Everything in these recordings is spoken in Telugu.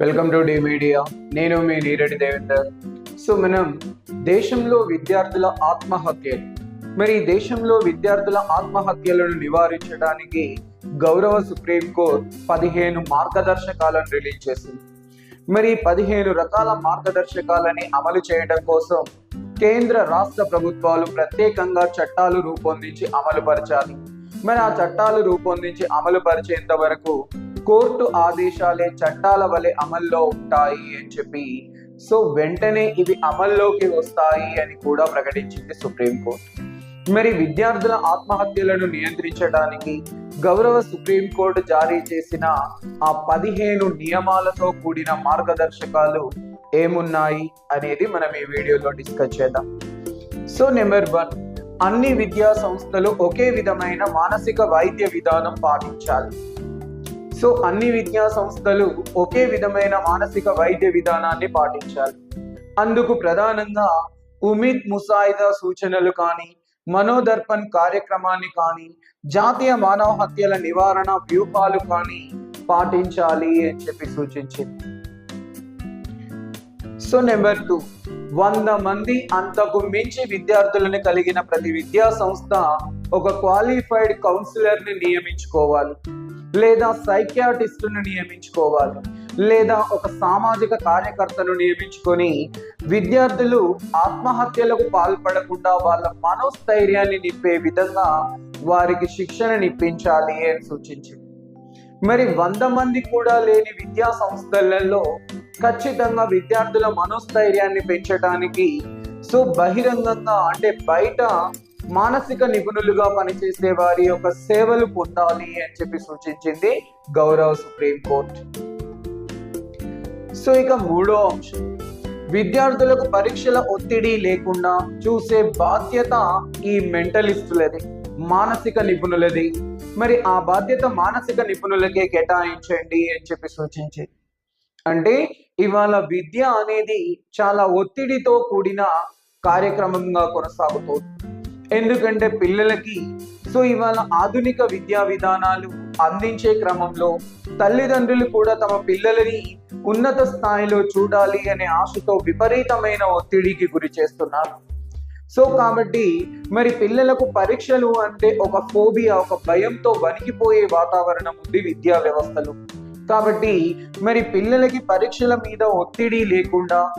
Welcome to D media. నేను మీ నీరెడ్డి దేవేందర్. సో మనం దేశంలో విద్యార్థుల ఆత్మహత్యలు మరి దేశంలో విద్యార్థుల ఆత్మహత్యలను నివారించడానికి గౌరవ సుప్రీంకోర్టు పదిహేను మార్గదర్శకాలను రిలీజ్ చేసింది. మరి పదిహేను రకాల మార్గదర్శకాలని అమలు చేయడం కోసం కేంద్ర రాష్ట్ర ప్రభుత్వాలు ప్రత్యేకంగా చట్టాలు రూపొందించి అమలుపరచాలి మరి ఆ చట్టాలు రూపొందించి అమలుపరిచేంత వరకు కోర్టు ఆదేశాలే చట్టాల వలె అమల్లో ఉంటాయి అని చెప్పి సో వెంటనే ఇవి అమల్లోకి వస్తాయి అని కూడా ప్రకటించింది సుప్రీంకోర్టు. మరి విద్యార్థుల ఆత్మహత్యలను నియంత్రించడానికి గౌరవ సుప్రీంకోర్టు జారీ చేసిన ఆ పదిహేను నియమాలతో కూడిన మార్గదర్శకాలు ఏమున్నాయి అనేది మనం ఈ వీడియోలో డిస్కస్ చేద్దాం. సో నెంబర్ వన్ అన్ని విద్యా సంస్థలు ఒకే విధమైన మానసిక వైద్య విధానం పాటించాలి. సో అన్ని విద్యా సంస్థలు ఒకే విధమైన మానసిక వైద్య విధానాన్ని పాటించాలి. అందుకు ప్రధానంగా ఉమిద్ ముసాయిదా సూచనలు కానీ మనోదర్పణ్ కార్యక్రమాన్ని కానీ జాతీయ మానవ హత్యల నివారణ వ్యూహాలు కానీ పాటించాలి అని చెప్పి సూచించింది. సో నెంబర్ టూ వంద మంది అంతకు మించి విద్యార్థులను కలిగిన ప్రతి విద్యా సంస్థ ఒక క్వాలిఫైడ్ కౌన్సిలర్ని నియమించుకోవాలి. లేదా సైకియాటిస్టును నియమించుకోవాలి లేదా ఒక సామాజిక కార్యకర్తను నియమించుకొని విద్యార్థులు ఆత్మహత్యలకు పాల్పడకుండా వాళ్ళ మనోస్థైర్యాన్ని నింపే విధంగా వారికి శిక్షణనిప్పించాలి అని సూచించింది. మరి వంద మంది కూడా లేని విద్యా సంస్థలలో ఖచ్చితంగా విద్యార్థుల మనోస్థైర్యాన్ని పెంచడానికి సో బహిరంగంగా అంటే బయట మానసిక నిపుణులుగా పనిచేసే వారి యొక్క సేవలు పొందాలి అని చెప్పి సూచించింది గౌరవ సుప్రీం కోర్టు. సో ఇక మూడో అంశం. విద్యార్థులకు పరీక్షల ఒత్తిడి లేకుండా చూసే బాధ్యత ఈ మెంటలిస్టులది మానసిక నిపుణులది. మరి ఆ బాధ్యత మానసిక నిపుణులకే కేటాయించండి అని చెప్పి సూచించింది. అంటే ఇవాళ విద్య అనేది చాలా ఒత్తిడితో కూడిన కార్యక్రమంగా కొనసాగుతుంది. ఎందుకంటే పిల్లలకి సో ఇవాళ ఆధునిక విద్యా విధానాలు అందించే క్రమంలో తల్లిదండ్రులు కూడా తమ పిల్లలని ఉన్నత స్థాయిలో చూడాలి అనే ఆశతో విపరీతమైన ఒత్తిడికి గురి చేస్తున్నారు. సో కాబట్టి మరి పిల్లలకు పరీక్షలు అంటే ఒక ఫోబియా ఒక భయంతో వణికిపోయే వాతావరణం ఉంది విద్యా వ్యవస్థలో. కాబట్టి మరి పిల్లలకి పరీక్షల మీద ఒత్తిడి లేకుండా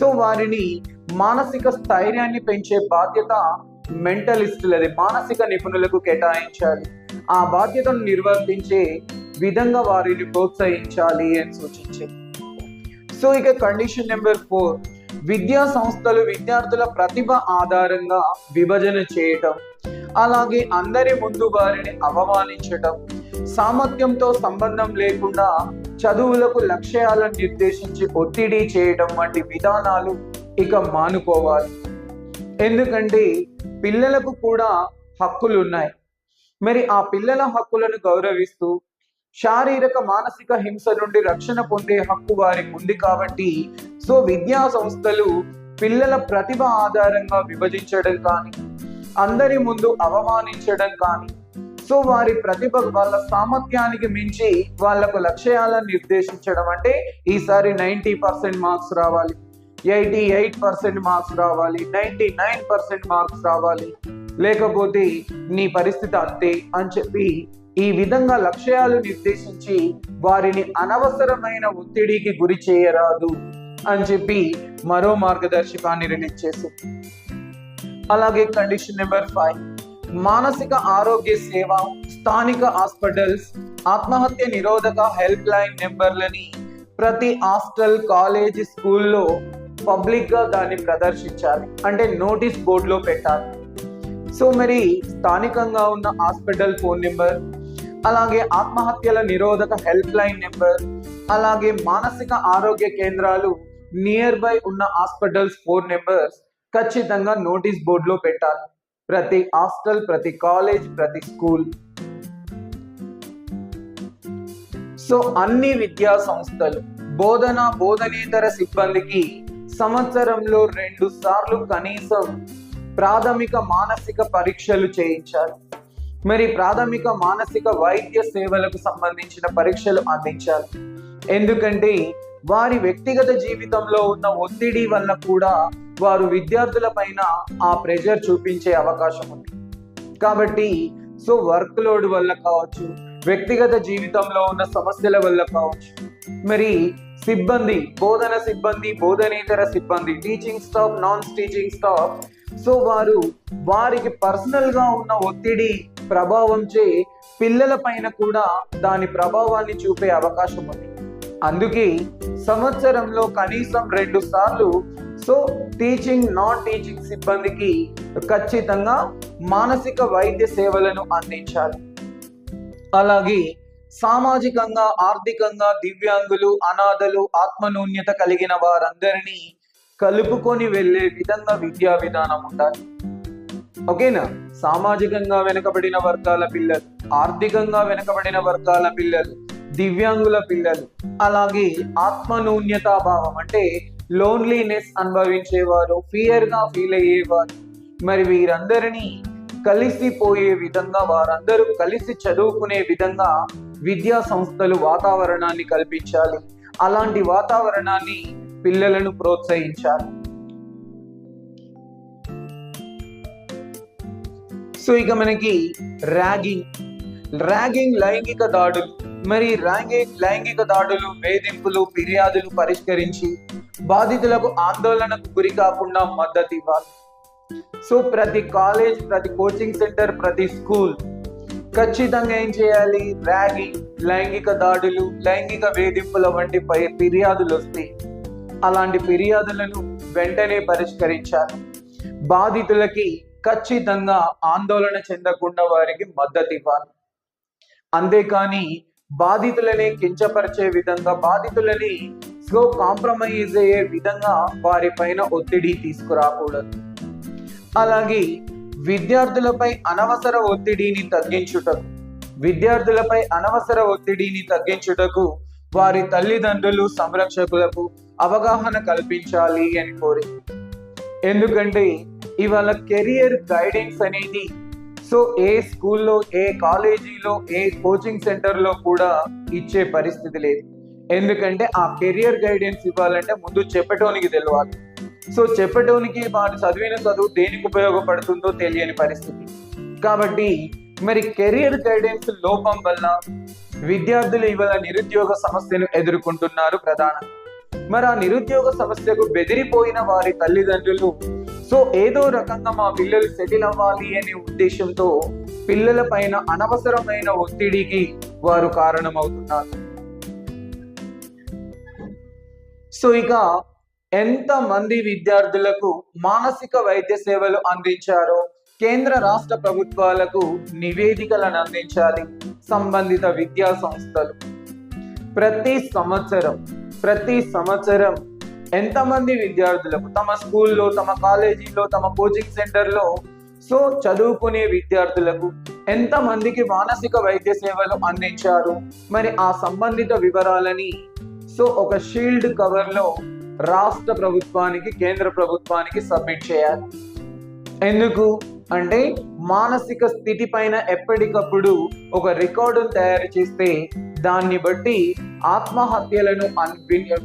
సో వారిని మానసిక స్థైర్యాన్ని పెంచే బాధ్యత మెంటలిస్టులది మానసిక నిపుణులకు కేటాయించాలి. ఆ బాధ్యతను నిర్వర్తించే విధంగా వారిని ప్రోత్సహించాలి అని సూచించింది. సో ఇక కండిషన్ నెంబర్ ఫోర్. విద్యా సంస్థలు విద్యార్థుల ప్రతిభ ఆధారంగా విభజన చేయటం అలాగే అందరి ముందు వారిని అవమానించటం సామర్థ్యంతో సంబంధం లేకుండా చదువులకు లక్ష్యాలను నిర్దేశించి ఒత్తిడి చేయడం వంటి విధానాలు ఇక మానుకోవాలి. ఎందుకంటే పిల్లలకు కూడా హక్కులు ఉన్నాయి మరి ఆ పిల్లల హక్కులను గౌరవిస్తూ శారీరక మానసిక హింస నుండి రక్షణ పొందే హక్కు వారికి ఉంది కాబట్టి సో విద్యా సంస్థలు పిల్లల ప్రతిభ ఆధారంగా విభజించడం కానీ అందరి ముందు అవమానించడం కానీ సో వారి ప్రతిభ వాళ్ళ సామర్థ్యానికి మించి వాళ్ళకు లక్ష్యాలను నిర్దేశించడం అంటే ఈసారి నైంటీ పర్సెంట్ మార్క్స్ రావాలి. ఎయిటీ ఎయిట్ పర్సెంట్ మార్క్స్ రావాలి నైంటీ నైన్ పర్సెంట్ మార్క్స్ రావాలి. లేకపోతే నీ పరిస్థితి అంతే అని చెప్పి ఈ విధంగా లక్ష్యాలు నిర్దేశించి వారిని అనవసరమైన ఒత్తిడికి గురి చేయరాదు అని చెప్పి మరో మార్గదర్శకాన్ని రిలీజ్ చేసింది. అలాగే కండిషన్ నెంబర్ ఫైవ్ మానసిక ఆరోగ్య సేవ స్థానిక హాస్పిటల్స్ ఆత్మహత్య నిరోధక హెల్ప్ లైన్ నెంబర్లని ప్రతి హాస్టల్ కాలేజీ స్కూల్లో పబ్లిక్గా దాన్ని ప్రదర్శించాలి. అంటే నోటీస్ బోర్డులో పెట్టాలి. సో మరి స్థానికంగా ఉన్న హాస్పిటల్ ఫోన్ నెంబర్ అలాగే ఆత్మహత్యల నిరోధక హెల్ప్ లైన్ నెంబర్ అలాగే మానసిక ఆరోగ్య కేంద్రాలు నియర్ బై ఉన్న హాస్పిటల్స్ ఫోన్ నెంబర్స్ ఖచ్చితంగా నోటీస్ బోర్డులో పెట్టాలి. ప్రతి హాస్టల్ ప్రతి కాలేజ్ ప్రతి స్కూల్. సో అన్ని విద్యా సంస్థలు బోధన బోధనేతర సిబ్బందికి సంవత్సరంలో రెండు సార్లు కనీసం ప్రాథమిక మానసిక పరీక్షలు చేయించాలి. మరి ప్రాథమిక మానసిక వైద్య సేవలకు సంబంధించిన పరీక్షలు అందించాలి. ఎందుకంటే వారి వ్యక్తిగత జీవితంలో ఉన్న ఒత్తిడి వల్ల కూడా వారు విద్యార్థుల పైన ఆ ప్రెషర్ చూపించే అవకాశం ఉంది. కాబట్టి సో వర్క్ లోడ్ వల్ల కావచ్చు వ్యక్తిగత జీవితంలో ఉన్న సమస్యల వల్ల కావచ్చు మరి సిబ్బంది బోధన సిబ్బంది బోధనేతర సిబ్బంది teaching staff non teaching staff so వారు వారికి పర్సనల్గా ఉన్న ఒత్తిడి ప్రభావంచే పిల్లల పైన కూడా దాని ప్రభావాన్ని చూపే అవకాశం ఉంది. అందుకే సంవత్సరంలో కనీసం రెండు సార్లు సో టీచింగ్ నాన్ టీచింగ్ సిబ్బందికి ఖచ్చితంగా మానసిక వైద్య సేవలను అందించాలి. అలాగే సామాజికంగా ఆర్థికంగా దివ్యాంగులు అనాథలు ఆత్మనూన్యత కలిగిన వారందరినీ కలుపుకొని వెళ్ళే విధంగా విద్యా విధానం ఉండాలి. ఓకేనా? సామాజికంగా వెనుకబడిన వర్గాల పిల్లలు ఆర్థికంగా వెనుకబడిన వర్గాల పిల్లలు దివ్యాంగుల పిల్లలు అలాగే ఆత్మనూన్యతాభావం అంటే లోన్లీనెస్ అనుభవించేవారు ఫియర్గా ఫీల్ అయ్యేవారు. మరి వీరందరినీ కలిసిపోయే విధంగా వారందరూ కలిసి చదువుకునే విధంగా విద్యా సంస్థలు వాతావరణాన్ని కల్పించాలి. అలాంటి వాతావరణాన్ని పిల్లలను ప్రోత్సహించాలి. సో ఇక మనకి ర్యాగింగ్. ర్యాగింగ్ లైంగిక దాడులు. మరి ర్యాగింగ్ లైంగిక దాడులు వేధింపులు ఫిర్యాదులు పరిష్కరించి బాధితులకు ఆందోళనకు గురి కాకుండా మద్దతు ఇవ్వాలి. సో ప్రతి కాలేజ్ ప్రతి కోచింగ్ సెంటర్ ప్రతి స్కూల్ ఖచ్చితంగా ఏం చేయాలి? ర్యాగింగ్ లైంగిక దాడులు లైంగిక వేధింపుల వంటి పై ఫిర్యాదులు వస్తాయి అలాంటి ఫిర్యాదులను వెంటనే పరిష్కరించాలి. బాధితులకి ఖచ్చితంగా ఆందోళన చెందకుండా వారికి మద్దతు ఇవ్వాలి. అంతేకాని బాధితులని కించపరిచే విధంగా బాధితులని స్లో కాంప్రమైజ్ అయ్యే విధంగా వారి పైన ఒత్తిడి తీసుకురాకూడదు. అలాగే విద్యార్థులపై అనవసర ఒత్తిడిని తగ్గించుటకు విద్యార్థులపై అనవసర ఒత్తిడిని తగ్గించుటకు వారి తల్లిదండ్రులు సంరక్షకులకు అవగాహన కల్పించాలి అని కోరి. ఎందుకంటే ఇవాళ కెరియర్ గైడెన్స్ అనేది సో ఏ స్కూల్లో ఏ కాలేజీలో ఏ కోచింగ్ సెంటర్లో కూడా ఇచ్చే పరిస్థితి లేదు. ఎందుకంటే ఆ కెరియర్ గైడెన్స్ ఇవ్వాలంటే ముందు చెప్పటోనికి తెలియాలి సో చెప్పడానికి వాడు చదివిన చదువు దేనికి ఉపయోగపడుతుందో తెలియని పరిస్థితి. కాబట్టి మరి కెరియర్ గైడెన్స్ లోపం వల్ల విద్యార్థులు ఇవాళ నిరుద్యోగ సమస్యను ఎదుర్కొంటున్నారు ప్రధానంగా. మరి ఆ నిరుద్యోగ సమస్యకు బెదిరిపోయిన వారి తల్లిదండ్రులు సో ఏదో రకంగా మా పిల్లలు సెటిల్ అవ్వాలి అనే ఉద్దేశంతో పిల్లల పైన అనవసరమైన ఒత్తిడికి వారు కారణమవుతున్నారు. సో ఇక ఎంత మంది విద్యార్థులకు మానసిక వైద్య సేవలు అందించారో కేంద్ర రాష్ట్ర ప్రభుత్వాలకు నివేదికలను అందించాలి సంబంధిత విద్యా సంస్థలు. ప్రతి సంవత్సరం ప్రతి సంవత్సరం ఎంతమంది విద్యార్థులకు తమ స్కూల్లో తమ కాలేజీలో తమ కోచింగ్ సెంటర్లో సో చదువుకునే విద్యార్థులకు ఎంతమందికి మానసిక వైద్య సేవలు అందించారు? మరి ఆ సంబంధిత వివరాలని సో ఒక షీల్డ్ కవర్లో రాష్ట్ర ప్రభుత్వానికి కేంద్ర ప్రభుత్వానికి సబ్మిట్ చేయాలి. ఎందుకు? అంటే మానసిక స్థితి పైన ఎప్పటికప్పుడు ఒక రికార్డును తయారు చేస్తే దాన్ని బట్టి ఆత్మహత్యలను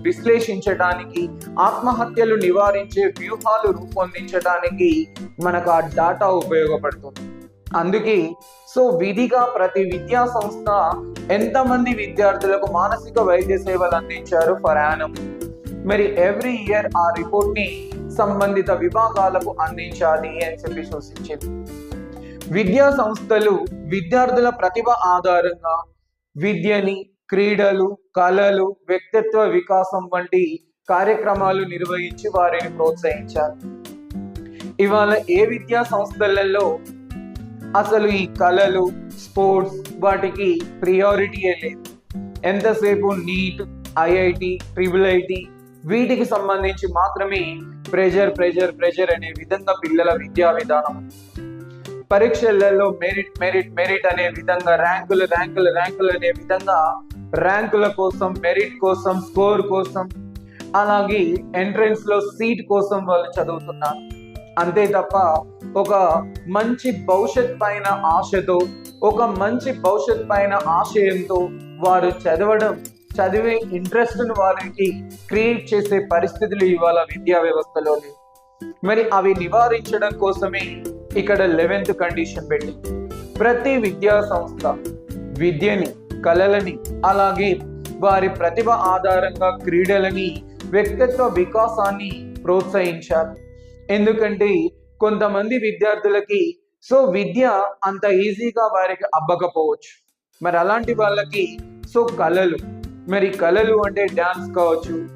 విశ్లేషించడానికి ఆత్మహత్యలు నివారించే వ్యూహాలు రూపొందించడానికి మనకు ఆ డాటా ఉపయోగపడుతుంది. అందుకే సో విధిగా ప్రతి విద్యా సంస్థ ఎంతమంది విద్యార్థులకు మానసిక వైద్య సేవలు అందించారు? ఫర్ యానం మరి ఎవ్రీ ఇయర్ ఆ రిపోర్ట్ని సంబంధిత విభాగాలకు అందించాలి అని చెప్పి సూచించింది. విద్యా సంస్థలు విద్యార్థుల ప్రతిభ ఆధారంగా విద్యని క్రీడలు కళలు వ్యక్తిత్వ వికాసం వంటి కార్యక్రమాలు నిర్వహించి వారిని ప్రోత్సహించాలి. ఇవాళ ఏ విద్యా సంస్థలలో అసలు ఈ కళలు స్పోర్ట్స్ వాటికి ప్రియారిటీయే లేదు. ఎంతసేపు నీట్ ఐఐటి ట్రిపుల్ ఐటి వీటికి సంబంధించి మాత్రమే ప్రెషర్ ప్రెషర్ ప్రెజర్ అనే విధంగా పిల్లల విద్యా విధానం. పరీక్షలలో మెరిట్ మెరిట్ మెరిట్ అనే విధంగా ర్యాంకులు ర్యాంకులు ర్యాంకులు అనే విధంగా ర్యాంకుల కోసం మెరిట్ కోసం స్కోర్ కోసం అలాగే ఎంట్రన్స్లో సీట్ కోసం వాళ్ళు చదువుతున్నారు. అంతే తప్ప ఒక మంచి భవిష్యత్ పైన ఆశతో ఒక మంచి భవిష్యత్ పైన ఆశయంతో వారు చదవడం చదివే ఇంట్రెస్ట్ వారికి క్రియేట్ చేసే పరిస్థితులు ఇవాళ విద్యా వ్యవస్థలోనే. మరి అవి నివారించడం కోసమే ఇక్కడ లెవెన్త్ కండిషన్ పెట్టి ప్రతి విద్యా సంస్థ విద్యని కళలని అలాగే వారి ప్రతిభ ఆధారంగా క్రీడలని వ్యక్తిత్వ వికాసాన్ని ప్రోత్సహించాలి. ఎందుకంటే కొంతమంది విద్యార్థులకి సో విద్య అంత ఈజీగా వారికి అబ్బకపోవచ్చు. మరి అలాంటి వాళ్ళకి సో కళలు మరి కళలు అంటే డ్యాన్స్ కావచ్చు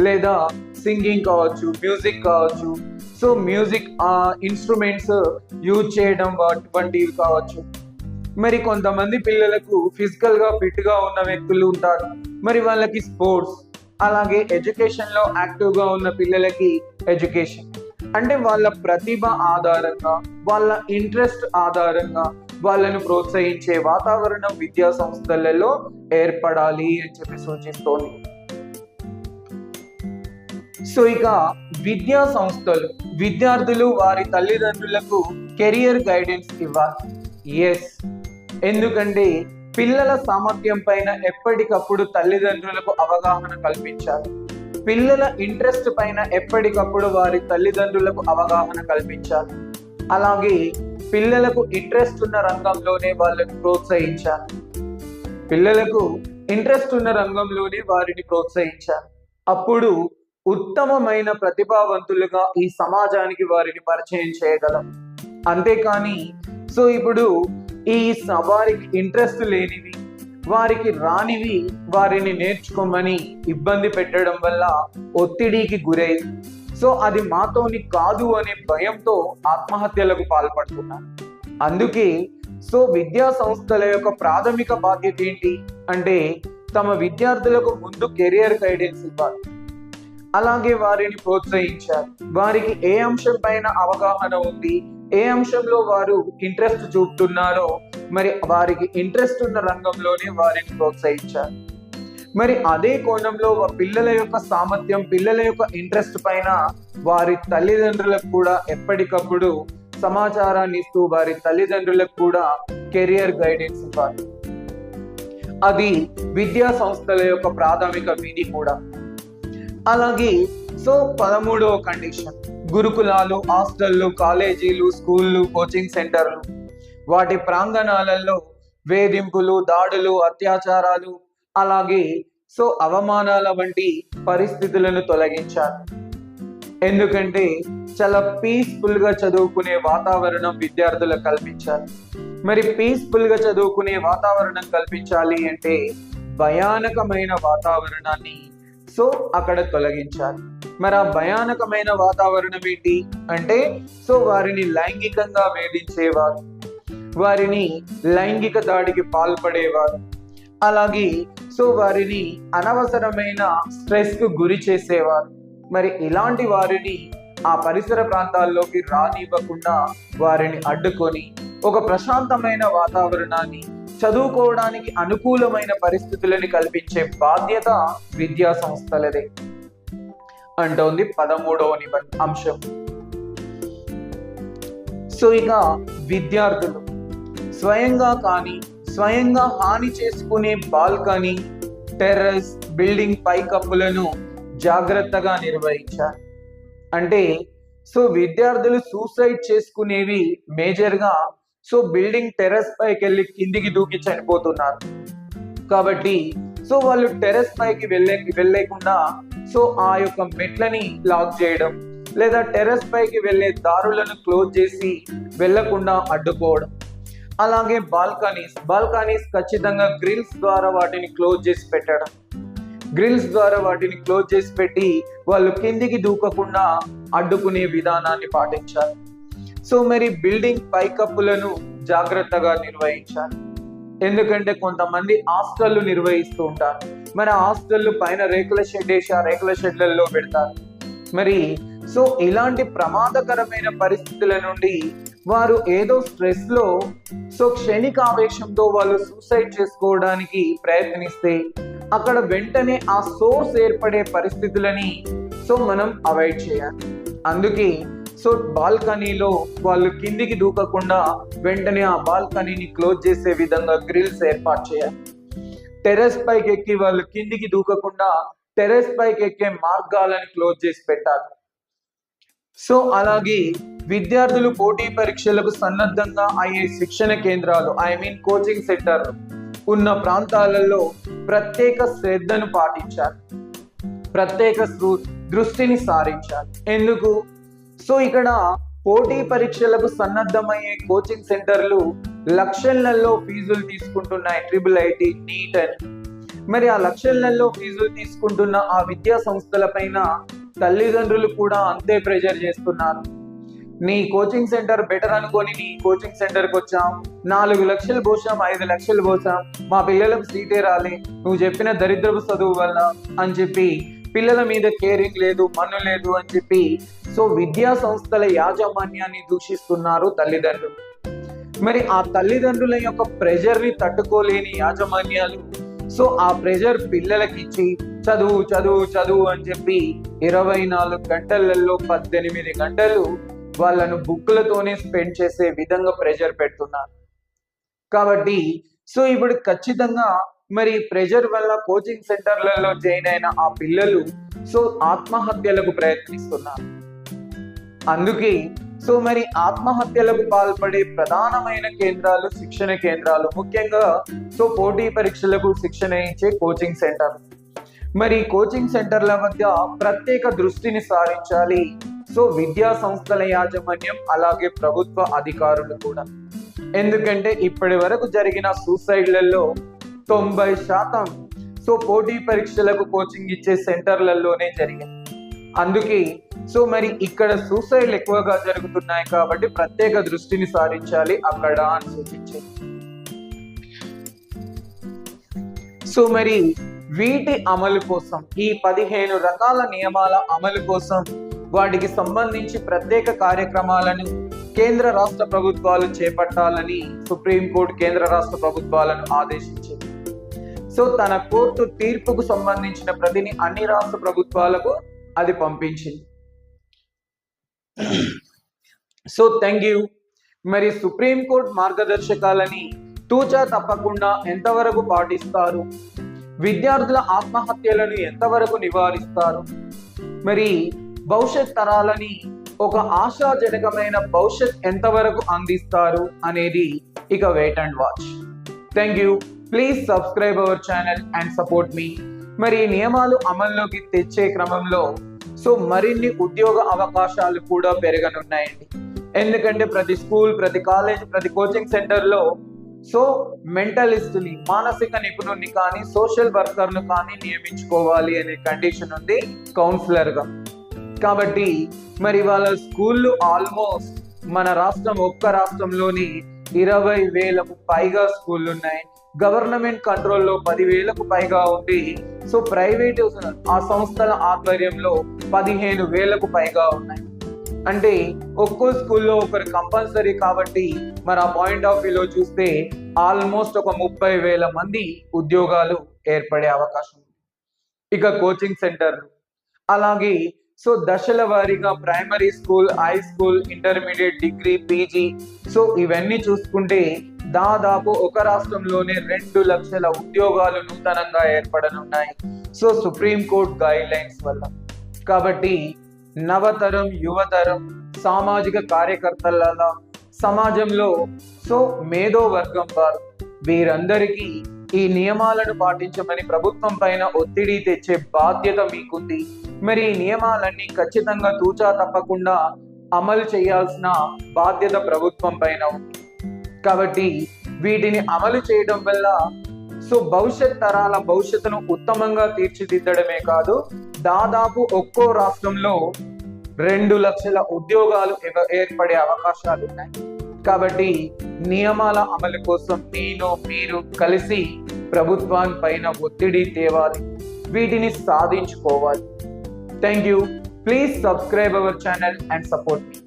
లేదా సింగింగ్ కావచ్చు మ్యూజిక్ కావచ్చు. సో మ్యూజిక్ ఇన్స్ట్రుమెంట్స్ యూజ్ చేయడం వంటివి కావచ్చు. మరి కొంతమంది పిల్లలకు ఫిజికల్గా ఫిట్గా ఉన్న వ్యక్తులు ఉంటారు. మరి వాళ్ళకి స్పోర్ట్స్ అలాగే ఎడ్యుకేషన్లో యాక్టివ్గా ఉన్న పిల్లలకి ఎడ్యుకేషన్. అంటే వాళ్ళ ప్రతిభ ఆధారంగా వాళ్ళ ఇంట్రెస్ట్ ఆధారంగా వాళ్ళను ప్రోత్సహించే వాతావరణం విద్యా సంస్థలలో ఏర్పడాలి అని చెప్పి సూచిస్తోంది. సో ఇక విద్యా సంస్థలు విద్యార్థులు వారి తల్లిదండ్రులకు కెరియర్ గైడెన్స్ ఇవ్వాలి. ఎస్ ఎందుకంటే పిల్లల సామర్థ్యం పైన ఎప్పటికప్పుడు తల్లిదండ్రులకు అవగాహన కల్పించాలి. పిల్లల ఇంట్రెస్ట్ పైన ఎప్పటికప్పుడు వారి తల్లిదండ్రులకు అవగాహన కల్పించాలి. అలాగే పిల్లలకు ఇంట్రెస్ట్ ఉన్న రంగంలోనే వాళ్ళని ప్రోత్సహించాలి. పిల్లలకు ఇంట్రెస్ట్ ఉన్న రంగంలోనే వారిని ప్రోత్సహించాలి. అప్పుడు ఉత్తమమైన ప్రతిభావంతులుగా ఈ సమాజానికి వారిని పరిచయం చేయగలం. అంతేకాని సో ఇప్పుడు ఈ స- వారికి ఇంట్రెస్ట్ లేనివి వారికి రానివి వారిని నేర్చుకోమని ఇబ్బంది పెట్టడం వల్ల ఒత్తిడికి గురై సో అది మాతోని కాదు అనే భయంతో ఆత్మహత్యలకు పాల్పడుతున్నారు అందుకే సో విద్యా సంస్థల యొక్క ప్రాథమిక బాధ్యత ఏంటి? అంటే తమ విద్యార్థులకు ముందు కెరియర్ గైడెన్స్ ఇవ్వాలి. అలాగే వారిని ప్రోత్సహించాలి. వారికి ఏ అంశం పైన అవగాహన ఉంది? ఏ అంశంలో వారు ఇంట్రెస్ట్ చూపుతున్నారో మరి వారికి ఇంట్రెస్ట్ ఉన్న రంగంలోనే వారిని ప్రోత్సహించాలి. మరి అదే కోణంలో పిల్లల యొక్క సామర్థ్యం పిల్లల యొక్క ఇంట్రెస్ట్ పైన వారి తల్లిదండ్రులకు కూడా ఎప్పటికప్పుడు సమాచారాన్ని ఇస్తూ వారి తల్లిదండ్రులకు కూడా కెరియర్ గైడెన్స్ ఇవ్వాలి. అది విద్యా సంస్థల యొక్క ప్రాథమిక విధి కూడా. అలాగే సో పదమూడవ కండిషన్ గురుకులాలు హాస్టళ్ళు కాలేజీలు స్కూళ్ళు కోచింగ్ సెంటర్లు వాటి ప్రాంగణాలలో వేధింపులు దాడులు అత్యాచారాలు అలాగే సో అవమానాల వంటి పరిస్థితులను తొలగించాలి. ఎందుకంటే చాలా పీస్ఫుల్గా చదువుకునే వాతావరణం విద్యార్థులకు కల్పించాలి. మరి పీస్ఫుల్గా చదువుకునే వాతావరణం కల్పించాలి అంటే భయానకమైన వాతావరణాన్ని సో అక్కడ తొలగించాలి. మరి ఆ భయానకమైన వాతావరణం ఏంటి అంటే సో వారిని లైంగికంగా వేధించేవారు. వారిని లైంగిక దాడికి పాల్పడేవారు. అలాగే సో వారిని అనవసరమైన స్ట్రెస్కు గురి చేసేవారు. మరి ఇలాంటి వారిని ఆ పరిసర ప్రాంతాల్లోకి రానివ్వకుండా వారిని అడ్డుకొని ఒక ప్రశాంతమైన వాతావరణాన్ని చదువుకోవడానికి అనుకూలమైన పరిస్థితులను కల్పించే బాధ్యత విద్యా సంస్థలదే. అంటోంది పదమూడవ నిబంధ అంశం. సో ఇక విద్యార్థులు. స్వయంగా కానీ స్వయంగా హాని చేసుకునే బాల్కనీ టెర్రస్ బిల్డింగ్ పైకప్పులను జాగ్రత్తగా నిర్వహించాలి. అంటే సో విద్యార్థులు సూసైడ్ చేసుకునేవి మేజర్గా సో బిల్డింగ్ టెర్రస్ పైకి వెళ్ళి కిందికి దూకి చనిపోతున్నారు. కాబట్టి సో వాళ్ళు టెర్రస్ పైకి వెళ్ళే వెళ్ళకుండా సో ఆ యొక్క మెట్లని లాక్ చేయడం లేదా టెర్రస్ పైకి వెళ్ళే దారులను క్లోజ్ చేసి వెళ్ళకుండా అడ్డుకోవడం. అలాగే బాల్కనీస్ బాల్కనీస్ ఖచ్చితంగా గ్రిల్స్ ద్వారా వాటిని క్లోజ్ చేసి పెట్టడం. గ్రిల్స్ ద్వారా వాటిని క్లోజ్ చేసి పెట్టి వాళ్ళు కిందికి దూకకుండా అడ్డుకునే విధానాన్ని పాటించాలి. సో మరి బిల్డింగ్ పైకప్పులను జాగ్రత్తగా నిర్వహించాలి. ఎందుకంటే కొంతమంది హాస్టళ్ళు నిర్వహిస్తూ ఉంటారు. మరి ఆ పైన రేకుల షెడ్ వేసి ఆ రేకుల షెడ్లలో పెడతారు. మరి సో ఇలాంటి ప్రమాదకరమైన పరిస్థితుల నుండి వారు ఏదో స్ట్రెస్లో సో క్షణిక ఆవేశంతో వాళ్ళు సూసైడ్ చేసుకోవడానికి ప్రయత్నిస్తే అక్కడ వెంటనే ఆ సోర్స్ ఏర్పడే పరిస్థితులని సో మనం అవాయిడ్ చేయాలి. అందుకే సో బాల్కనీలో వాళ్ళు కిందికి దూకకుండా వెంటనే ఆ బాల్కనీని క్లోజ్ చేసే విధంగా గ్రిల్స్ ఏర్పాటు చేయాలి. టెరెస్ పైకి ఎక్కి వాళ్ళు కిందికి దూకకుండా టెరెస్ పైకి ఎక్కే మార్గాలను క్లోజ్ చేసి పెట్టాలి. సో అలాగే విద్యార్థులు పోటీ పరీక్షలకు సన్నద్ధంగా అయ్యే శిక్షణ కేంద్రాలు ఐ మీన్ కోచింగ్ సెంటర్లు ఉన్న ప్రాంతాలలో ప్రత్యేక శ్రద్ధను పాటించాలి. ప్రత్యేక దృష్టిని సారించాలి. ఎందుకు? సో ఇక్కడ పోటీ పరీక్షలకు సన్నద్ధమయ్యే కోచింగ్ సెంటర్లు లక్షలలో ఫీజులు తీసుకుంటున్నాయి. ట్రిపుల్ ఐటీ నీట్ అని. మరి ఆ లక్షలలో ఫీజులు తీసుకుంటున్న ఆ విద్యా సంస్థల పైన తల్లిదండ్రులు కూడా అంతే ప్రెజర్ చేస్తున్నారు. నీ కోచింగ్ సెంటర్ బెటర్ అనుకొని నీ కోచింగ్ సెంటర్కి వచ్చాం. నాలుగు లక్షలు పోసాం ఐదు లక్షలు పోసాం. మా పిల్లలకు సీటే రాలే. నువ్వు చెప్పిన దరిద్రపు చదువు వల్ల అని చెప్పి పిల్లల మీద కేరింగ్ లేదు మన్ను లేదు అని చెప్పి సో విద్యా సంస్థల యాజమాన్యాన్ని దూషిస్తున్నారు తల్లిదండ్రులు. మరి ఆ తల్లిదండ్రుల యొక్క ప్రెషర్ని తట్టుకోలేని యాజమాన్యాలు. సో ఆ ప్రెషర్ పిల్లలకి ఇచ్చి చదువు చదువు చదువు అని చెప్పి ఇరవై నాలుగు గంటలలో పద్దెనిమిది గంటలు వాళ్ళను బుక్కులతోనే స్పెండ్ చేసే విధంగా ప్రెషర్ పెడుతున్నారు. కాబట్టి సో ఇప్పుడు ఖచ్చితంగా మరి ప్రెషర్ వల్ల కోచింగ్ సెంటర్లలో జాయిన్ అయిన ఆ పిల్లలు సో ఆత్మహత్యలకు ప్రయత్నిస్తున్నారు. అందుకే సో మరి ఆత్మహత్యలకు పాల్పడే ప్రధానమైన కేంద్రాలు శిక్షణ కేంద్రాలు ముఖ్యంగా సో పోటీ పరీక్షలకు శిక్షణ ఇచ్చే కోచింగ్ సెంటర్ మరి కోచింగ్ సెంటర్ల మధ్య ప్రత్యేక దృష్టిని సారించాలి. సో విద్యా సంస్థల యాజమాన్యం అలాగే ప్రభుత్వ అధికారులు కూడా. ఎందుకంటే ఇప్పటి వరకు జరిగిన సూసైడ్లలో తొంభై శాతం సో పోటీ పరీక్షలకు కోచింగ్ ఇచ్చే సెంటర్లలోనే జరిగింది అందుకే సో మరి ఇక్కడ సూసైడ్లు ఎక్కువగా జరుగుతున్నాయి కాబట్టి ప్రత్యేక దృష్టిని సారించాలి అక్కడ అని సూచించింది సో మరి వీటి అమలు కోసం ఈ పదిహేను రకాల నియమాల అమలు కోసం వాటికి సంబంధించి ప్రత్యేక కార్యక్రమాలను కేంద్ర రాష్ట్ర ప్రభుత్వాలు చేపట్టాలని సుప్రీంకోర్టు కేంద్ర రాష్ట్ర ప్రభుత్వాలను ఆదేశించింది. సో తన కోర్టు తీర్పుకు సంబంధించిన ప్రతిని అన్ని రాష్ట్ర ప్రభుత్వాలకు అది పంపించింది. సో థ్యాంక్ యూ మరి సుప్రీంకోర్టు మార్గదర్శకాలని తూచా తప్పకుండా ఎంతవరకు పాటిస్తారు? విద్యార్థుల ఆత్మహత్యలను ఎంతవరకు నివారిస్తారు? మరి భవిష్యత్ తరాలని ఒక ఆశాజనకమైన భవిష్యత్ ఎంతవరకు అందిస్తారు అనేది ఇక wait and watch thank you please subscribe our channel and support మీ మరి ఈ నియమాలు అమల్లోకి తెచ్చే క్రమంలో సో మరిన్ని ఉద్యోగ అవకాశాలు కూడా పెరగనున్నాయండి. ఎందుకంటే ప్రతి స్కూల్ ప్రతి కాలేజ్ ప్రతి కోచింగ్ సెంటర్లో సో మెంటలిస్ట్ని మానసిక నిపుణుల్ని కానీ సోషల్ వర్కర్ను కానీ నియమించుకోవాలి అనే కండిషన్ ఉంది కౌన్సిలర్గా కాబట్టి మరి వాళ్ళ స్కూళ్ళు ఆల్మోస్ట్ మన రాష్ట్రం ఒక్క రాష్ట్రంలోని ఇరవై వేలకు పైగా స్కూళ్ళు ఉన్నాయి. గవర్నమెంట్ కంట్రోల్లో పదివేలకు పైగా ఉంది. సో ప్రైవేట్ ఆ సంస్థల ఆధ్వర్యంలో పదిహేను వేలకు పైగా ఉన్నాయి. అంటే ఒక్కో స్కూల్లో ఒకరు కంపల్సరీ కాబట్టి మరి ఆ పాయింట్ ఆఫ్ వ్యూలో చూస్తే ఆల్మోస్ట్ ఒక ముప్పై వేల మంది ఉద్యోగాలు ఏర్పడే అవకాశం ఉంది. ఇక కోచింగ్ సెంటర్లు. అలాగే సో దశల వారీగా primary school high school intermediate degree PG so ఇవన్నీ చూసుకుంటే దాదాపు ఒక రాష్ట్రంలోనే రెండు లక్షల ఉద్యోగాలు నూతనంగా ఏర్పడనున్నాయి. So supreme court guidelines వల్ల. కాబట్టి నవతరం యువతరం సామాజిక కార్యకర్తల సమాజంలో సో మేధో వర్గం వారు వీరందరికీ ఈ నియమాలను పాటించమని ప్రభుత్వం పైన ఒత్తిడి తెచ్చే బాధ్యత మీకుంది. మరి ఈ నియమాలన్నీ ఖచ్చితంగా తూచా తప్పకుండా అమలు చేయాల్సిన బాధ్యత ప్రభుత్వం పైన ఉంది. కాబట్టి వీటిని అమలు చేయడం వల్ల సో భవిష్యత్ తరాల భవిష్యత్తును ఉత్తమంగా తీర్చిదిద్దడమే కాదు దాదాపు ఒక్కో రాష్ట్రంలో రెండు లక్షల ఉద్యోగాలు ఏర్పడే అవకాశాలు ఉన్నాయి కాబట్టి నియమాల అమలు కోసం నేను మీరు కలిసి ప్రభుత్వాన్ని పైన ఒత్తిడి తేవాలి. వీటిని సాధించుకోవాలి. Thank you please subscribe our channel and support me